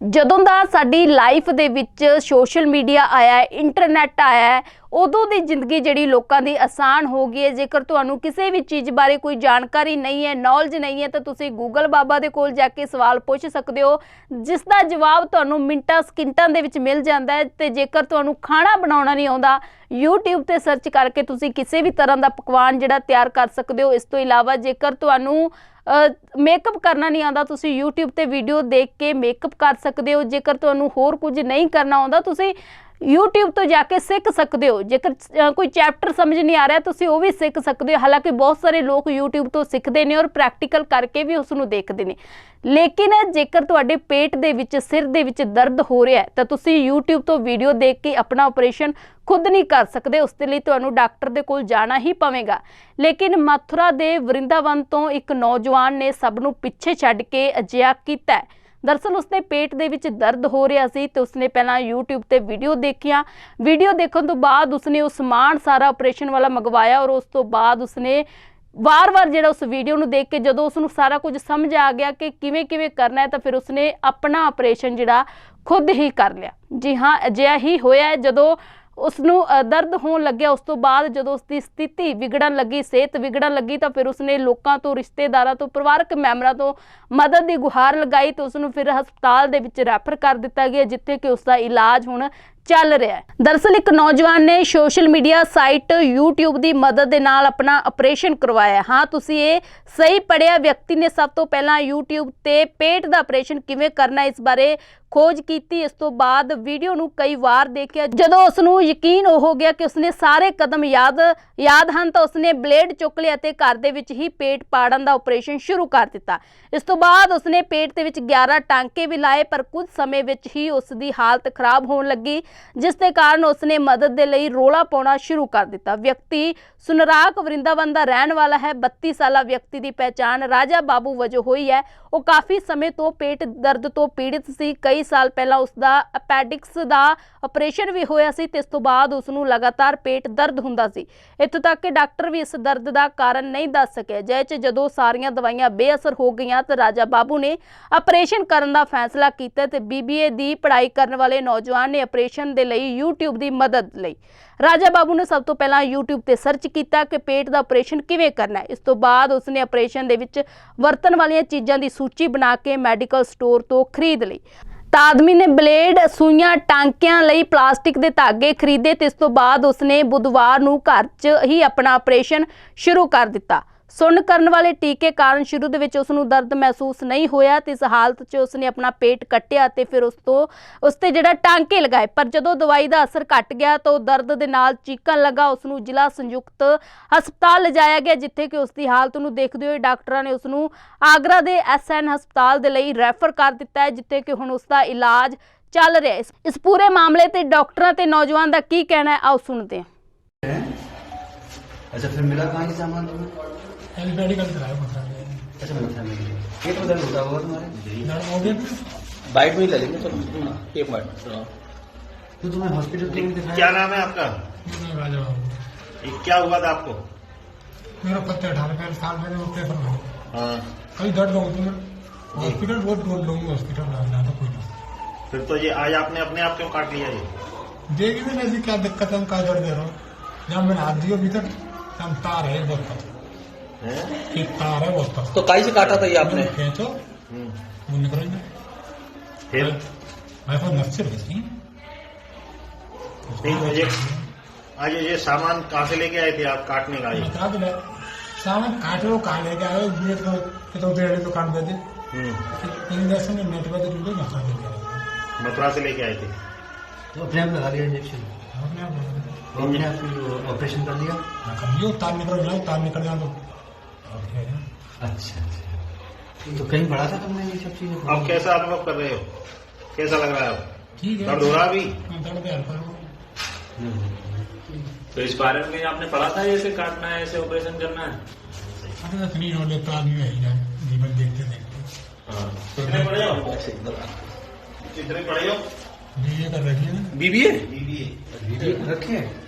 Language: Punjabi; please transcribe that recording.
ਜਦੋਂ ਦਾ ਸਾਡੀ ਲਾਈਫ ਦੇ ਵਿੱਚ ਸੋਸ਼ਲ ਮੀਡੀਆ ਆਇਆ ਹੈ ਇੰਟਰਨੈਟ ਆਇਆ ਹੈ, ਉਦੋਂ ਦੀ ਜ਼ਿੰਦਗੀ ਜਿਹੜੀ ਲੋਕਾਂ ਦੀ ਆਸਾਨ ਹੋ ਗਈ ਹੈ। ਜੇਕਰ ਤੁਹਾਨੂੰ ਕਿਸੇ ਵੀ ਚੀਜ਼ ਬਾਰੇ ਕੋਈ ਜਾਣਕਾਰੀ ਨਹੀਂ ਹੈ ਨੌਲੇਜ ਨਹੀਂ ਹੈ, ਤਾਂ ਤੁਸੀਂ ਗੂਗਲ ਬਾਬਾ ਦੇ ਕੋਲ ਜਾ ਕੇ ਸਵਾਲ ਪੁੱਛ ਸਕਦੇ ਹੋ, ਜਿਸ ਦਾ ਜਵਾਬ ਤੁਹਾਨੂੰ ਮਿੰਟਾਂ, ਸਕਿੰਟਾਂ ਦੇ ਵਿੱਚ ਮਿਲ ਜਾਂਦਾ ਹੈ। ਤੇ ਜੇਕਰ ਤੁਹਾਨੂੰ ਖਾਣਾ ਬਣਾਉਣਾ ਨਹੀਂ ਆਉਂਦਾ, YouTube ਤੇ ਸਰਚ ਕਰਕੇ ਤੁਸੀਂ ਕਿਸੇ ਵੀ ਤਰ੍ਹਾਂ ਦਾ ਪਕਵਾਨ ਜਿਹੜਾ ਤਿਆਰ ਕਰ ਸਕਦੇ ਹੋ। ਇਸ ਤੋਂ ਇਲਾਵਾ ਜੇਕਰ ਤੁਹਾਨੂੰ ਮੇਕਅਪ ਕਰਨਾ ਨਹੀਂ ਆਉਂਦਾ, ਤੁਸੀਂ YouTube ਤੇ ਵੀਡੀਓ ਦੇਖ ਕੇ ਮੇਕਅਪ ਕਰ ਸਕਦੇ ਹੋ। ਜੇਕਰ ਤੁਹਾਨੂੰ ਹੋਰ ਕੁਝ ਨਹੀਂ ਕਰਨਾ ਆਉਂਦਾ, ਤੁਸੀਂ YouTube ਤੋਂ ਜਾ ਕੇ ਸਿੱਖ ਸਕਦੇ ਹੋ। ਜੇਕਰ ਕੋਈ ਚੈਪਟਰ ਸਮਝ ਨਹੀਂ ਆ ਰਿਹਾ, ਤੁਸੀਂ ਉਹ ਵੀ ਸਿੱਖ ਸਕਦੇ ਹੋ। ਹਾਲਾਂਕਿ ਬਹੁਤ ਸਾਰੇ ਲੋਕ YouTube ਤੋਂ ਸਿੱਖਦੇ ਨੇ ਔਰ ਪ੍ਰੈਕਟੀਕਲ ਕਰਕੇ ਵੀ ਉਸ ਨੂੰ ਦੇਖਦੇ ਨੇ। ਲੇਕਿਨ ਜੇਕਰ ਤੁਹਾਡੇ ਪੇਟ ਦੇ ਵਿੱਚ, ਸਿਰ ਦੇ ਵਿੱਚ ਦਰਦ ਹੋ ਰਿਹਾ ਹੈ, ਤਾਂ ਤੁਸੀਂ YouTube ਤੋਂ ਵੀਡੀਓ ਦੇਖ ਕੇ ਆਪਣਾ ਆਪਰੇਸ਼ਨ ਖੁਦ ਨਹੀਂ ਕਰ ਸਕਦੇ। ਉਸ ਦੇ ਲਈ ਤੁਹਾਨੂੰ ਡਾਕਟਰ ਦੇ ਕੋਲ ਜਾਣਾ ਹੀ ਪਵੇਗਾ। ਲੇਕਿਨ ਮਥੁਰਾ ਦੇ ਵਰਿੰਦਾਵਨ ਤੋਂ ਇੱਕ ਨੌਜਵਾਨ ਨੇ ਸਭ ਨੂੰ ਪਿੱਛੇ ਛੱਡ ਕੇ ਅਜਿਹਾ ਕੀਤਾ ਹੈ ਦਰਅਸਲ ਉਸਦੇ ਪੇਟ ਦੇ ਵਿੱਚ ਦਰਦ ਹੋ ਰਿਹਾ ਸੀ ਤੇ ਉਸਨੇ ਪਹਿਲਾਂ YouTube ਤੇ ਵੀਡੀਓ ਦੇਖੀਆਂ। ਵੀਡੀਓ ਦੇਖਣ ਤੋਂ ਬਾਅਦ ਉਸਨੇ ਉਹ ਸਮਾਨ ਸਾਰਾ ਆਪਰੇਸ਼ਨ ਵਾਲਾ ਮੰਗਵਾਇਆ ਔਰ ਉਸ ਤੋਂ ਬਾਅਦ ਉਸਨੇ ਵਾਰ-ਵਾਰ ਜਿਹੜਾ ਉਸ ਵੀਡੀਓ ਨੂੰ ਦੇਖ ਕੇ ਜਦੋਂ ਉਸ ਨੂੰ ਸਾਰਾ ਕੁਝ ਸਮਝ ਆ ਗਿਆ ਕਿ ਕਿਵੇਂ ਕਿਵੇਂ ਕਰਨਾ ਹੈ ਤਾਂ ਫਿਰ ਉਸਨੇ ਆਪਣਾ ਆਪਰੇਸ਼ਨ ਜਿਹੜਾ ਖੁਦ ਹੀ ਕਰ ਲਿਆ। ਜੀ ਹਾਂ, ਅਜਿਹਾ ਹੀ ਹੋਇਆ ਜਦੋਂ ਉਸ ਨੂੰ ਦਰਦ ਹੋਣ ਲੱਗਿਆ। ਉਸ ਤੋਂ ਬਾਅਦ ਜਦੋਂ ਉਸ ਦੀ ਸਥਿਤੀ ਵਿਗੜਨ ਲੱਗੀ, ਸਿਹਤ ਵਿਗੜਨ ਲੱਗੀ, ਤਾਂ ਫਿਰ ਉਸਨੇ ਲੋਕਾਂ ਤੋਂ, ਰਿਸ਼ਤੇਦਾਰਾਂ ਤੋਂ, ਪਰਿਵਾਰਕ ਮੈਂਬਰਾਂ ਤੋਂ ਮਦਦ ਦੀ ਗੁਹਾਰ ਲਗਾਈ ਤੇ ਉਸ ਨੂੰ ਫਿਰ ਹਸਪਤਾਲ ਦੇ ਵਿੱਚ ਰੈਫਰ ਕਰ ਦਿੱਤਾ ਗਿਆ, ਜਿੱਥੇ ਕਿ ਉਸ ਦਾ ਇਲਾਜ ਹੁਣ ਚੱਲ ਰਿਹਾ ਹੈ। ਦਰਅਸਲ ਇੱਕ ਨੌਜਵਾਨ ਨੇ ਸੋਸ਼ਲ ਮੀਡੀਆ ਸਾਈਟ YouTube ਦੀ ਮਦਦ ਦੇ ਨਾਲ ਆਪਣਾ ਆਪਰੇਸ਼ਨ ਕਰਵਾਇਆ। ਹਾਂ, ਤੁਸੀਂ ਇਹ ਸਹੀ ਪੜਿਆ ਵਿਅਕਤੀ ਨੇ ਸਭ ਤੋਂ ਪਹਿਲਾਂ YouTube ਤੇ ਪੇਟ ਦਾ ਆਪਰੇਸ਼ਨ ਕਿਵੇਂ ਕਰਨਾ ਇਸ ਬਾਰੇ ਖੋਜ ਕੀਤੀ। ਇਸ ਤੋਂ ਬਾਅਦ ਵੀਡੀਓ ਨੂੰ ਕਈ ਵਾਰ ਦੇਖਿਆ। ਜਦੋਂ ਉਸ ਨੂੰ ਯਕੀਨ ਹੋ ਗਿਆ ਕਿ ਉਸਨੇ ਸਾਰੇ ਕਦਮ ਯਾਦ ਯਾਦ ਹਨ ਤਾਂ ਉਸਨੇ ਬਲੇਡ ਚੁੱਕ ਲਿਆ ਤੇ ਘਰ ਦੇ ਵਿੱਚ ਹੀ ਪੇਟ ਪਾੜਨ ਦਾ ਆਪਰੇਸ਼ਨ ਸ਼ੁਰੂ ਕਰ ਦਿੱਤਾ। ਇਸ ਤੋਂ ਬਾਅਦ ਉਸਨੇ ਪੇਟ ਦੇ ਵਿੱਚ 11 ਟਾਂਕੇ ਵੀ ਲਾਏ, ਪਰ ਕੁਝ ਸਮੇਂ ਵਿੱਚ ਹੀ ਉਸ ਦੀ ਹਾਲਤ ਖਰਾਬ ਹੋਣ ਲੱਗੀ। ਜਿਸ ਦੇ ਕਾਰਨ ਉਸਨੇ ਮਦਦ ਦੇ ਲਈ ਰੋਲਾ ਪਾਉਣਾ ਸ਼ੁਰੂ ਕਰ ਦਿੱਤਾ। ਵਿਅਕਤੀ ਸੁਨਰਾਕ ਵਰਿੰਦਾਵਨ ਦਾ ਰਹਿਣ ਵਾਲਾ ਹੈ। 32 ਸਾਲਾ ਵਿਅਕਤੀ ਦੀ ਪਹਿਚਾਣ ਰਾਜਾ ਬਾਬੂ ਵਜੋਂ ਹੋਈ ਹੈ। ਉਹ ਕਾਫੀ ਸਮੇਂ ਤੋਂ ਪੇਟ ਦਰਦ ਤੋਂ ਪੀੜਿਤ ਸੀ। ਕਈ ਸਾਲ ਪਹਿਲਾਂ ਉਸ ਦਾ ਅਪੈਂਡਿਕਸ ਦਾ ਆਪਰੇਸ਼ਨ ਵੀ ਹੋਇਆ ਸੀ। ਤੇ ਇਸ ਤੋਂ ਬਾਅਦ ਉਸ ਨੂੰ ਲਗਾਤਾਰ ਪੇਟ ਦਰਦ ਹੁੰਦਾ ਸੀ। ਇੱਥੋਂ ਤੱਕ ਕਿ ਡਾਕਟਰ ਵੀ ਇਸ ਦਰਦ ਦਾ ਕਾਰਨ ਨਹੀਂ ਦੱਸ ਸਕਿਆ। ਜੈ ਚ ਜਦੋਂ ਸਾਰੀਆਂ ਦਵਾਈਆਂ ਬੇਅਸਰ ਹੋ ਗਈਆਂ ਤਾਂ ਰਾਜਾ ਬਾਬੂ ਨੇ ਆਪਰੇਸ਼ਨ ਕਰਨ ਦਾ ਫੈਸਲਾ ਕੀਤਾ ਤੇ ਬੀਬੀਏ ਦੀ ਪੜ੍ਹਾਈ ਕਰਨ ਵਾਲੇ ਨੌਜਵਾਨ ਨੇ ਆਪਰੇਸ਼ਨ ਦੇ ਲਈ YouTube ਦੀ ਮਦਦ ਲਈ। ਰਾਜਾ ਬਾਬੂ ਨੇ ਸਭ ਤੋਂ ਪਹਿਲਾਂ YouTube ਤੇ ਸਰਚ ਕੀਤਾ ਕਿ ਪੇਟ ਦਾ ਆਪਰੇਸ਼ਨ ਕਿਵੇਂ ਕਰਨਾ ਹੈ। ਇਸ ਤੋਂ ਬਾਅਦ ਉਸਨੇ ਆਪਰੇਸ਼ਨ ਦੇ ਵਿੱਚ ਵਰਤਣ ਵਾਲੀਆਂ ਚੀਜ਼ਾਂ ਦੀ ਸੂਚੀ ਬਣਾ ਕੇ ਮੈਡੀਕਲ ਸਟੋਰ ਤੋਂ ਖਰੀਦ ਲਈ। ਤਾਂ ਆਦਮੀ ਨੇ ਬਲੇਡ ਸੂਈਆਂ, ਟਾਂਕਿਆਂ ਲਈ ਪਲਾਸਟਿਕ ਦੇ ਧਾਗੇ ਖਰੀਦੇ ਤੇ ਇਸ ਤੋਂ ਬਾਅਦ ਉਸਨੇ ਬੁੱਧਵਾਰ ਨੂੰ ਘਰ 'ਚ ਹੀ ਆਪਣਾ ਆਪਰੇਸ਼ਨ ਸ਼ੁਰੂ ਕਰ ਦਿੱਤਾ। ਸੁੰਨ ਕਰਨ ਵਾਲੇ ਟੀਕੇ ਕਾਰਨ ਸ਼ੁਰੂ ਦੇ ਵਿੱਚ ਉਸ ਨੂੰ ਦਰਦ ਮਹਿਸੂਸ ਨਹੀਂ ਹੋਇਆ ਤੇ ਇਸ ਹਾਲਤ 'ਚ ਉਸਨੇ ਆਪਣਾ ਪੇਟ ਕੱਟਿਆ ਤੇ ਫਿਰ ਉਸ ਤੋਂ ਉਸ ਤੇ ਜਿਹੜਾ ਟਾਂਕੇ ਲਗਾਏ ਪਰ ਜਦੋਂ ਦਵਾਈ ਦਾ ਅਸਰ ਘਟ ਗਿਆ ਤਾਂ ਉਹ ਦਰਦ ਦੇ ਨਾਲ ਚੀਕਣ ਲੱਗਾ ਉਸ ਨੂੰ ਜ਼ਿਲ੍ਹਾ ਸੰਯੁਕਤ ਹਸਪਤਾਲ ਲਿਜਾਇਆ ਗਿਆ ਜਿੱਥੇ ਕਿ ਉਸ ਦੀ ਹਾਲਤ ਨੂੰ ਦੇਖਦੇ ਹੋਏ ਡਾਕਟਰਾਂ ਨੇ ਉਸ ਨੂੰ ਆਗਰਾ ਦੇ ਐਸਐਨ ਹਸਪਤਾਲ ਦੇ ਲਈ ਰੈਫਰ ਕਰ ਦਿੱਤਾ ਹੈ ਜਿੱਥੇ ਕਿ ਹੁਣ ਉਸ ਦਾ ਇਲਾਜ ਚੱਲ ਰਿਹਾ ਹੈ ਇਸ- ਇਸ ਪੂਰੇ ਮਾਮਲੇ ਤੇ ਡਾਕਟਰਾਂ ਤੇ ਨੌਜਵਾਨ ਦਾ ਕੀ ਕਹਿਣਾ ਹੈ ਆਓ ਸੁਣਦੇ ਹਾਂ अच्छा फिर मिला कहाँ ये सामान तुम्हें कराया तो दर्द होता होगा तुम्हारे। दर्द हो गया बाइट में ही ले लेंगे चलो एक बाइट तो तुम्हें हॉस्पिटल क्यों नाम है आपका? राजा बाबू। ये क्या हुआ था आपको? मेरा पत्ते अठारह साल मैंने वो प्रेफर हुआ हाँ। कहीं दर्द बहुत तो मैं हॉस्पिटल बहुत दूर लूँगी हॉस्पिटल ना तो कोई नहीं। फिर तो ये आज आपने अपने आप क्यों काट लिया ये? देखिए मैंने ऐसी क्या दिक्कत है हम क्या दर्द दे रहा हूँ? जब मैंने हाथ दिया भीतर हम तार है बहुत है तो काई से काटा था ये आपने? खेचो। वो निकल फिर? मैं फिर तो मुझे आज ये सामान कहाँ से लेके आए थे आप काटने का ये? सामान काटे वो कहाँ लेके आए ये तो ये तो डेढ़ हम्म। तो काट देते इंजेक्शन में नेट पर जुड़े मथुरा से लेके आए मथुरा से लेके आए थे? तो अपने आप लगा दिया इंजेक्शन अपने आप ऑपरेशन तो कर लिया? हाँ, उतार निकल उतार निकल जाए तो- अच्छा अच्छा। तो कहीं पढ़ा था तुमने ये सब चीज़ें? अब कैसा अनुभव कर रहे हो? कैसा लग रहा है अब? ठीक है। दर्द हो रहा अभी? हाँ, दर्द है हल्का। तो इस बारे में आपने पढ़ा था ऐसे काटना है ऐसे ऑपरेशन करना है? अरे इतनी नॉलेज तो आदमी है ही जाए जीवन देखते देखते। कितने पढ़े हो? कितने पढ़े हो? बीए कर रही है ना? बीबीए? बीबीए। रखे हैं?